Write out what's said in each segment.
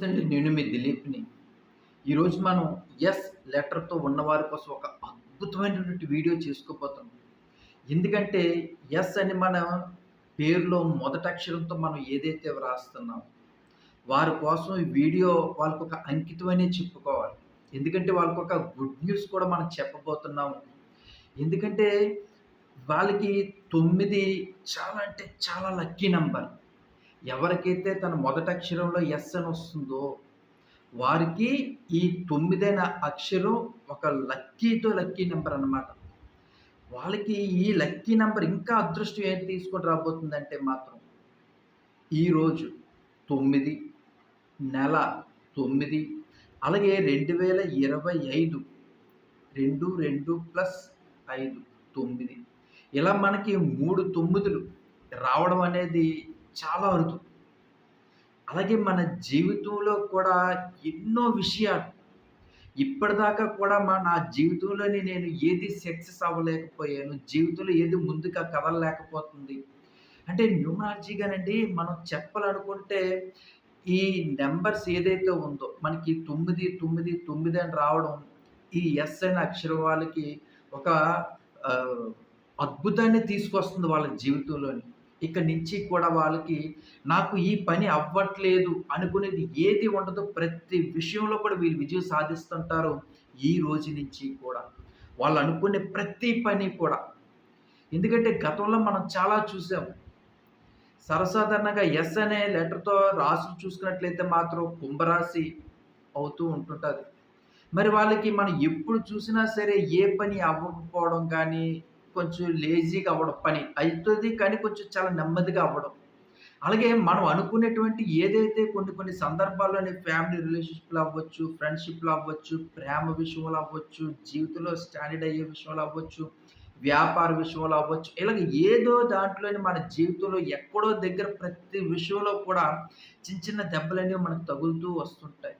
నమస్తే నేను మీ దిలీప్ని. ఈరోజు మనం ఎస్ లెటర్తో ఉన్నవారి కోసం ఒక అద్భుతమైనటువంటి వీడియో చేసుకోబోతున్నాం. ఎందుకంటే ఎస్ అని మన పేరులో మొదటి అక్షరంతో మనం ఏదైతే వ్రాస్తున్నాం వారి కోసం ఈ వీడియో వాళ్ళకు ఒక అంకితమనే చెప్పుకోవాలి. ఎందుకంటే వాళ్ళకు ఒక గుడ్ న్యూస్ కూడా మనం చెప్పబోతున్నాము. ఎందుకంటే వాళ్ళకి తొమ్మిది చాలా అంటే చాలా లక్కీ నెంబర్ ఎవరికైతే తన మొదటి అక్షరంలో ఎస్ అని వస్తుందో వారికి ఈ తొమ్మిదైన అక్షరం ఒక లక్కీతో లక్కీ నెంబర్ అన్నమాట. వాళ్ళకి ఈ లక్కీ నెంబర్ ఇంకా అదృష్టం ఏం తీసుకొని రాబోతుందంటే మాత్రం ఈరోజు తొమ్మిది నెల తొమ్మిది అలాగే రెండు వేల ఇరవై ఐదు రెండు రెండు ప్లస్ ఐదు తొమ్మిది. ఇలా మనకి మూడు తొమ్మిదిలు రావడం అనేది చాలా అరుదు అలాగే మన జీవితంలో కూడా ఎన్నో విషయాలు. ఇప్పటిదాకా కూడా మా నా జీవితంలోని నేను ఏది సక్సెస్ అవ్వలేకపోయాను జీవితంలో ఏది ముందుగా కదలలేకపోతుంది. అంటే న్యూమరాలజీగానండి మనం చెప్పాలనుకుంటే ఈ నెంబర్స్ ఏదైతే ఉందో మనకి తొమ్మిది తొమ్మిది తొమ్మిది అని రావడం ఈ ఎస్ అనే అక్షరం వాళ్ళకి ఒక అద్భుతాన్ని తీసుకొస్తుంది వాళ్ళ జీవితంలోని. ఇక నుంచి కూడా వాళ్ళకి నాకు ఈ పని అవ్వట్లేదు అనుకునేది ఏది ఉండదో. ప్రతి విషయంలో కూడా వీళ్ళు విజయం సాధిస్తుంటారు ఈ రోజు నుంచి కూడా. వాళ్ళు అనుకునే ప్రతి పని కూడా. ఎందుకంటే గతంలో మనం చాలా చూసాం. సర్వసాధారణంగా ఎస్ అనే లెటర్తో రాసులు చూసుకున్నట్లయితే మాత్రం కుంభరాశి అవుతూ ఉంటుంటుంది. మరి వాళ్ళకి మనం ఎప్పుడు చూసినా సరే ఏ పని అవ్వకపోవడం కానీ కొంచెం లేజీగా అవ్వడం పని అవుతుంది కానీ కొంచెం చాలా నెమ్మదిగా అవ్వడం. అలాగే మనం అనుకునేటువంటి ఏదైతే కొన్ని కొన్ని సందర్భాల్లోని ఫ్యామిలీ రిలేషన్షిప్లు అవ్వచ్చు ఫ్రెండ్షిప్లు అవ్వచ్చు ప్రేమ విషయంలో అవ్వచ్చు జీవితంలో స్టాండర్డ్ అయ్యే విషయంలో అవ్వచ్చు వ్యాపార విషయంలో అవ్వచ్చు ఇలాగ ఏదో దాంట్లోని మన జీవితంలో ఎక్కడో దగ్గర ప్రతి విషయంలో కూడా చిన్న చిన్న దెబ్బలనేవి మనకు తగులుతూ వస్తుంటాయి.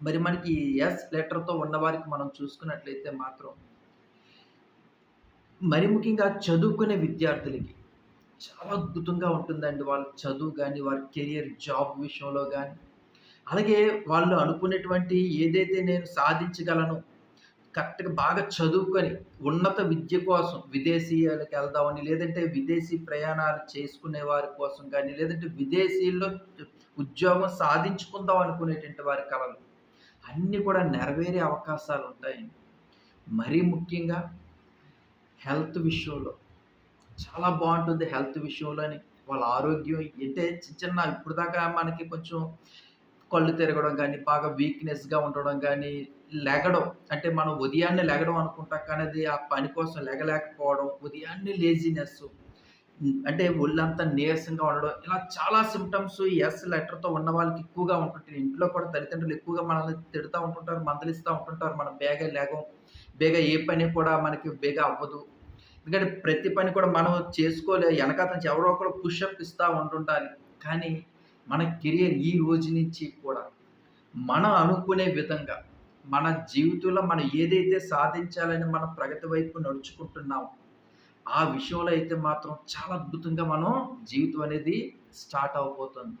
మరి మనకి ఎస్ లెటర్తో ఉన్నవారికి మనం చూసుకున్నట్లయితే మాత్రం మరి ముఖ్యంగా చదువుకునే విద్యార్థులకి చాలా అద్భుతంగా ఉంటుందండి వాళ్ళ చదువు కానీ వారి కెరియర్ జాబ్ విషయంలో కానీ. అలాగే వాళ్ళు అనుకునేటువంటి ఏదైతే నేను సాధించగలను కరెక్ట్గా బాగా చదువుకొని ఉన్నత విద్య కోసం విదేశీయాలకు వెళ్దామని లేదంటే విదేశీ ప్రయాణాలు చేసుకునే వారి కోసం కానీ లేదంటే విదేశీల్లో ఉద్యోగం సాధించుకుందాం అనుకునేటువంటి వారి కళలు అన్నీ కూడా నెరవేరే అవకాశాలు ఉంటాయండి. మరీ ముఖ్యంగా హెల్త్ విషయంలో. చాలా బాగుంటుంది హెల్త్ విషయంలోని వాళ్ళ ఆరోగ్యం అంటే చిన్న చిన్న ఇప్పుడు దాకా మనకి కొంచెం కళ్ళు తిరగడం కానీ బాగా వీక్నెస్గా ఉండడం కానీ లెగడం అంటే మనం ఉదయాన్నే లెగడం అనుకుంటాం కానీ అది ఆ పని కోసం లెగలేకపోవడం ఉదయాన్నే లేజినెస్ అంటే ఒళ్ళంతా నీరసంగా ఉండడం ఇలా చాలా సిమ్టమ్స్ ఎస్ లెటర్తో ఉన్న వాళ్ళకి ఎక్కువగా ఉంటుంటాయి. ఇంట్లో కూడా తల్లిదండ్రులు ఎక్కువగా మనల్ని తిడుతూ ఉంటుంటారు మందలిస్తూ ఉంటుంటారు. మనం బేగా లేగం బేగా ఏ పని కూడా మనకి బేగా అవ్వదు. ఎందుకంటే ప్రతి పని కూడా మనం చేసుకోలే వెనకాత ఎవరో ఒకరు పుషప్ ఇస్తూ ఉంటుండాలి కానీ మన కెరియర్ ఈ రోజు నుంచి కూడా మనం అనుకునే విధంగా మన జీవితంలో మనం ఏదైతే సాధించాలని మన ప్రగతి వైపు నడుచుకుంటున్నామో ఆ విషయంలో అయితే మాత్రం చాలా అద్భుతంగా మనం జీవితం అనేది స్టార్ట్ అవబోతుంది.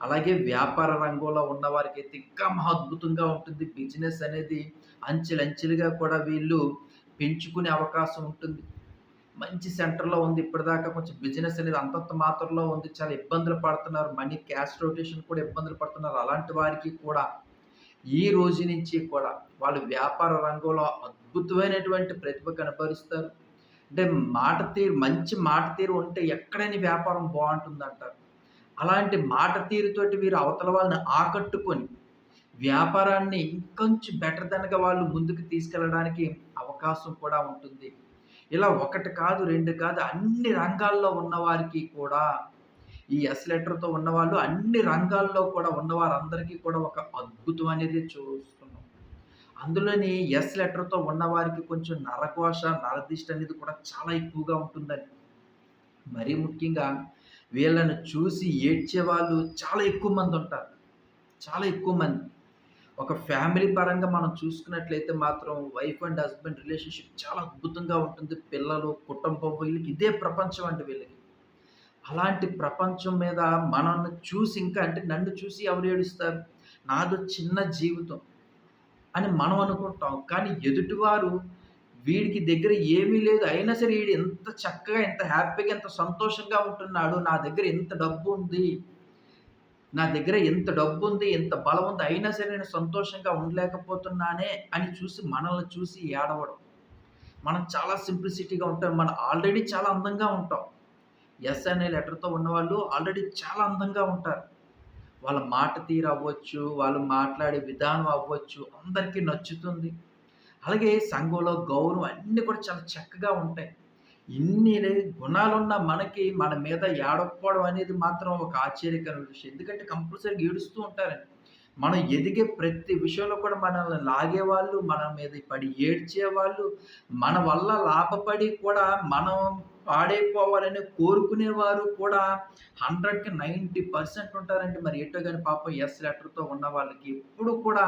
అలాగే వ్యాపార రంగంలో ఉన్న వారికి అయితే ఇంకా మహా అద్భుతంగా ఉంటుంది. బిజినెస్ అనేది అంచెలంచెలుగా కూడా వీళ్ళు పెంచుకునే అవకాశం ఉంటుంది. మంచి సెంటర్లో ఉంది. ఇప్పటిదాకా కొంచెం బిజినెస్ అనేది అంతంత మాత్రలో ఉంది. చాలా ఇబ్బందులు పడుతున్నారు. మనీ క్యాష్ రొటేషన్ కూడా ఇబ్బందులు పడుతున్నారు. అలాంటి వారికి కూడా ఈ రోజు నుంచి కూడా వాళ్ళు వ్యాపార రంగంలో అద్భుతమైనటువంటి ప్రతిభ కనపరుస్తారు అంటే మాట తీరు మంచి మాట తీరు ఉంటే ఎక్కడైనా వ్యాపారం బాగుంటుంది అంటారు అలాంటి మాట తీరుతోటి వీరు అవతల వాళ్ళని ఆకట్టుకొని వ్యాపారాన్ని ఇంకొంచెం బెటర్ దెన్గా వాళ్ళు ముందుకు తీసుకెళ్ళడానికి అవకాశం కూడా ఉంటుంది. ఇలా ఒకటి కాదు రెండు కాదు అన్ని రంగాల్లో ఉన్నవారికి కూడా ఈ ఎస్ లెటర్తో ఉన్నవాళ్ళు అన్ని రంగాల్లో కూడా ఉన్నవారందరికీ కూడా ఒక అద్భుతం అనేది చూస్తున్నాం. అందులోని ఎస్ లెటర్తో ఉన్నవారికి కొంచెం నరకోశ నరదిష్ట అనేది కూడా చాలా ఎక్కువగా ఉంటుందని మరీ ముఖ్యంగా వీళ్ళను చూసి ఏడ్చే వాళ్ళు చాలా ఎక్కువ మంది ఉంటారు. చాలా ఎక్కువ మంది. ఒక ఫ్యామిలీ పరంగా మనం చూసుకున్నట్లయితే మాత్రం వైఫ్ అండ్ హస్బెండ్ రిలేషన్షిప్ చాలా అద్భుతంగా ఉంటుంది పిల్లలు కుటుంబం వీళ్ళకి ఇదే ప్రపంచం అండి వీళ్ళకి అలాంటి ప్రపంచం మీద మనల్ని చూసి ఇంకా అంటే నన్ను చూసి ఎవరు ఏడుస్తారు? నాదో చిన్న జీవితం అని మనం అనుకుంటాం. కానీ ఎదుటివారు వీడికి దగ్గర ఏమీ లేదు. అయినా సరే వీడు ఎంత చక్కగా, ఎంత హ్యాపీగా, ఎంత సంతోషంగా ఉంటున్నాడు. నా దగ్గర ఎంత డబ్బు ఉంది నా దగ్గర ఇంత ఎంత ఇంత ఉంది అయినా సరే నేను సంతోషంగా ఉండలేకపోతున్నానే అని చూసి మనల్ని చూసి ఏడవడం. మనం చాలా సింప్లిసిటీగా ఉంటాం. మనం ఆల్రెడీ చాలా అందంగా ఉంటాం. ఎస్ అనే లెటర్‌తో ఉన్నవాళ్ళు ఆల్రెడీ చాలా అందంగా ఉంటారు. వాళ్ళ మాట తీరు అవ్వచ్చు, వాళ్ళు మాట్లాడే విధానం అవ్వచ్చు, అందరికీ నచ్చుతుంది. అలాగే సంఘంలో గౌరవం అన్నీ కూడా చాలా చక్కగా ఉంటాయి. ఇన్ని గుణాలున్న మనకి మన మీద ఏడకపోవడం అనేది మాత్రం ఒక ఆశ్చర్యకరమైన విషయం. ఎందుకంటే కంపల్సరీగా ఏడుస్తూ ఉంటారండి. మనం ఎదిగే ప్రతి విషయంలో కూడా మనల్ని లాగేవాళ్ళు, మన మీద పడి ఏడ్చేవాళ్ళు, మన వల్ల లాభపడి కూడా మనం పాడైపోవాలని కోరుకునేవారు కూడా 100కి 90% ఉంటారండి. మరి ఏటో కానీ పాపం ఎస్ లెటర్‌తో ఉన్న వాళ్ళకి ఎప్పుడు కూడా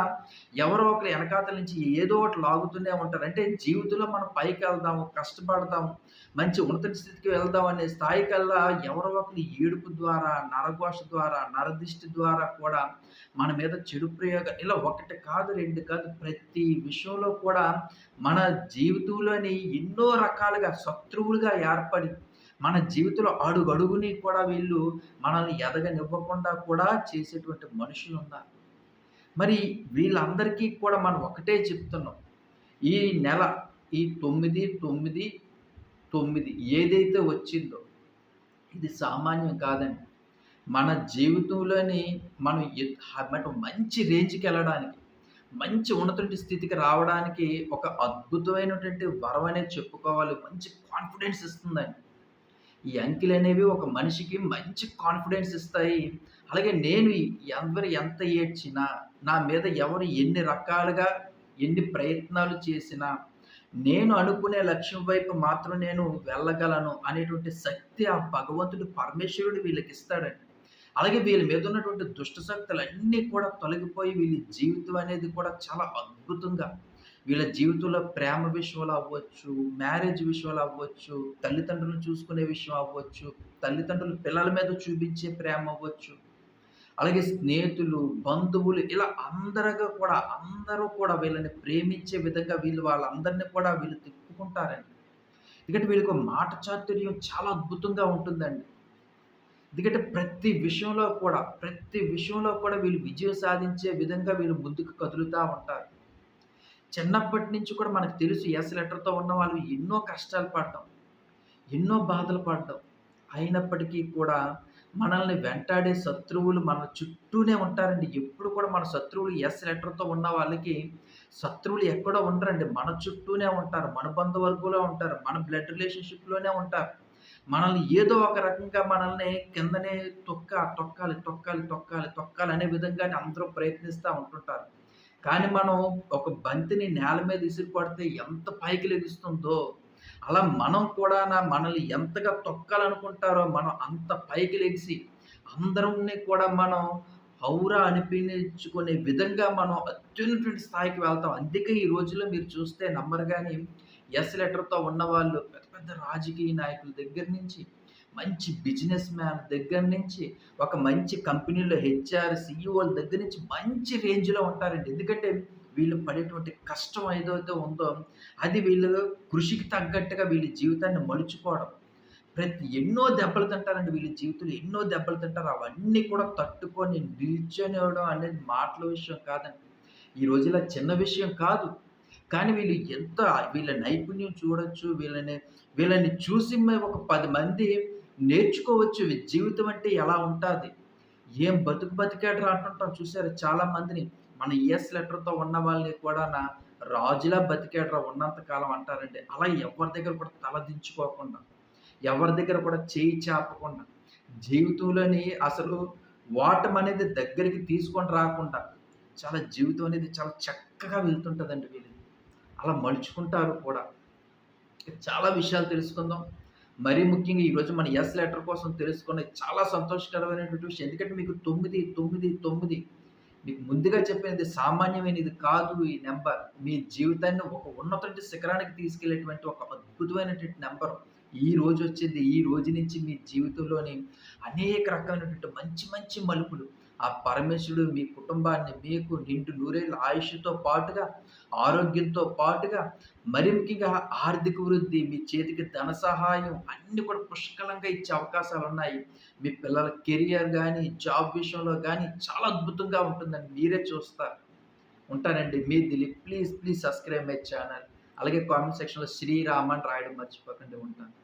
ఎవరో ఒకరు వెనకాతల నుంచి ఏదో ఒకటి లాగుతూనే ఉంటారు. అంటే జీవితంలో మనం పైకి వెళ్దాము కష్టపడదాము, మంచి ఉన్నత స్థితికి వెళ్దాం అనే స్థాయికల్లా ఎవరో ఒకరి ఏడుపు ద్వారా, నరఘోష ద్వారా, నరదిష్టి ద్వారా కూడా మన మీద చెడు ప్రయోగం ఇలా ఒకటి కాదు, రెండు కాదు ప్రతి విషయంలో కూడా మన జీవితంలోని ఎన్నో రకాలుగా శత్రువులుగా ఏర్పడి, మన జీవితంలో అడుగడుగుని కూడా వీళ్ళు మనల్ని ఎదగనివ్వకుండా కూడా చేసేటువంటి మనుషులు ఉన్నారు మరి వీళ్ళందరికీ కూడా మనం ఒకటే చెప్తున్నాం. ఈ నెల ఈ 9, 9, తొమ్మిది ఏదైతే వచ్చిందో ఇది సామాన్యం కాదండి. మన జీవితంలోని మనం మంచి రేంజ్కి వెళ్ళడానికి మంచి ఉన్నటువంటి స్థితికి రావడానికి ఒక అద్భుతమైనటువంటి వరం అనేది చెప్పుకోవాలి. మంచి కాన్ఫిడెన్స్ ఇస్తుందండి. ఈ అంకెలనేవి ఒక మనిషికి మంచి కాన్ఫిడెన్స్ ఇస్తాయి. అలాగే నేను ఎవరు ఎంత ఏడ్చినా, నా మీద ఎవరు ఎన్ని రకాలుగా, ఎన్ని ప్రయత్నాలు చేసినా, నేను అనుకునే లక్ష్యం వైపు మాత్రం నేను వెళ్ళగలను అనేటువంటి శక్తి ఆ భగవంతుడు, పరమేశ్వరుడు వీళ్ళకి ఇస్తాడండి అలాగే వీళ్ళ మీద ఉన్నటువంటి దుష్ట శక్తులన్నీ కూడా తొలగిపోయి వీళ్ళ జీవితం అనేది కూడా చాలా అద్భుతంగా వీళ్ళ జీవితంలో ప్రేమ విషయంలో అవ్వచ్చు, మ్యారేజ్ విషయంలో అవ్వచ్చు, తల్లిదండ్రులను చూసుకునే విషయం అవ్వచ్చు, తల్లిదండ్రులు పిల్లల మీద చూపించే ప్రేమ అవ్వచ్చు. అలాగే స్నేహితులు, బంధువులు ఇలా అందరగా కూడా అందరూ కూడా వీళ్ళని ప్రేమించే విధంగా వీళ్ళు వాళ్ళందరిని కూడా వీళ్ళు తిప్పుకుంటారండి. ఎందుకంటే వీళ్ళకి మాట చాతుర్యం చాలా అద్భుతంగా ఉంటుందండి. ఎందుకంటే ప్రతి విషయంలో కూడా, ప్రతి విషయంలో కూడా వీళ్ళు విజయం సాధించే విధంగా వీళ్ళు ముందుకు కదులుతూ ఉంటారు. చిన్నప్పటి నుంచి కూడా మనకు తెలుసు ఎస్ లెటర్‌తో ఉన్న వాళ్ళు ఎన్నో కష్టాలు పడడం, ఎన్నో బాధలు పడడం. అయినప్పటికీ కూడా మనల్ని వెంటాడే శత్రువులు మన చుట్టూనే ఉంటారండి. ఎప్పుడు కూడా మన శత్రువులు ఎస్ లెటర్‌తో ఉన్న వాళ్ళకి శత్రువులు ఎక్కడో ఉండరండి. మన చుట్టూనే ఉంటారు. మన బంధువర్గంలో ఉంటారు. మన బ్లడ్ రిలేషన్‌షిప్‌లోనే ఉంటారు. మనల్ని ఏదో ఒక రకంగా మనల్ని కిందనే తొక్క తొక్కాలి, తొక్కాలి, తొక్కాలి, తొక్కాలి అనే విధంగానే అందరూ ప్రయత్నిస్తూ ఉంటుంటారు. కానీ మనం ఒక బంతిని నేల మీద ఇసిరి పడితే ఎంత పైకి లెగుస్తుందో, అలా మనం కూడానా మనల్ని ఎంతగా తొక్కాలనుకుంటారో మనం అంత పైకి లెగిసి అందరిని కూడా మనం హౌరా అనిపించుకునే విధంగా మనం అత్యున్నటువంటి స్థాయికి వెళ్తాం. అందుకే ఈ రోజుల్లో మీరు చూస్తే నంబర్ కానీ ఎస్ లెటర్‌తో ఉన్నవాళ్ళు పెద్ద పెద్ద రాజకీయ నాయకుల దగ్గర నుంచి, మంచి బిజినెస్ మ్యాన్ దగ్గర నుంచి, ఒక మంచి కంపెనీలో హెచ్ఆర్, సీఈఓల దగ్గర నుంచి మంచి రేంజ్‌లో ఉంటారండి. ఎందుకంటే వీళ్ళు పడేటువంటి కష్టం ఏదైతే ఉందో అది వీళ్ళు కృషికి తగ్గట్టుగా వీళ్ళ జీవితాన్ని మలుచుకోవడం. ప్రతి ఎన్నో దెబ్బలు తింటారండి వీళ్ళ జీవితంలో ఎన్నో దెబ్బలు తింటారు. అవన్నీ కూడా తట్టుకొని నిల్చొనివ్వడం అనేది మాటల విషయం కాదండి. ఈ రోజుల్లో చిన్న విషయం కాదు. కానీ వీళ్ళు ఎంత వీళ్ళ నైపుణ్యం చూడొచ్చు. వీళ్ళని వీళ్ళని చూసి ఒక పది మంది నేర్చుకోవచ్చు. జీవితం అంటే ఎలా ఉంటుంది ఏం బతుకు బతికాడురా అంటుంటాం చూసారు చాలా మందిని. మన ఈఎస్ లెటర్‌తో ఉన్న వాళ్ళని కూడాన రాజులా బతికాడురా ఉన్నంత కాలం అంటారండి. అలా ఎవరి దగ్గర కూడా తల దించుకోకుండా, ఎవరి దగ్గర కూడా చేయి చాపకుండా, జీవితంలోని అసలు వాటం అనేది దగ్గరికి తీసుకొని రాకుండా, చాలా జీవితం అనేది చాలా చక్కగా వెళ్తుంటుందండి వీళ్ళు అలా మలుచుకుంటారు కూడా. చాలా విషయాలు తెలుసుకుందాం. మరీ ముఖ్యంగా ఈరోజు మన ఎస్ లెటర్ కోసం తెలుసుకున్నది చాలా సంతోషకరమైనటువంటి విషయం. ఎందుకంటే మీకు 9, 9, 9 మీకు ముందుగా చెప్పినది సామాన్యమైనది కాదు ఈ నెంబర్ మీ జీవితాన్ని ఒక ఉన్నటువంటి శిఖరానికి తీసుకెళ్ళేటువంటి ఒక అద్భుతమైనటువంటి నెంబర్ ఈ రోజు వచ్చింది. ఈ రోజు నుంచి మీ జీవితంలోని అనేక రకమైనటువంటి మంచి మంచి మలుపులు ఆ పరమేశ్వరుడు మీ కుటుంబాన్ని మీకు నిండు నూరేళ్ళ ఆయుష్‌తో పాటుగా, ఆరోగ్యంతో పాటుగా, మరి ముఖ్యంగా ఆర్థిక వృద్ధి, మీ చేతికి ధన సహాయం అన్నీ కూడా పుష్కలంగా ఇచ్చే అవకాశాలు ఉన్నాయి మీ పిల్లల కెరియర్ కానీ జాబ్ విషయంలో కానీ చాలా అద్భుతంగా ఉంటుందని మీరే చూస్తారు. ఉంటానండి. మీ Dileep. Please, please subscribe my channel. అలాగే కామెంట్ సెక్షన్‌లో శ్రీరామ్ అని రాయడం మర్చిపోకండి. ఉంటాను.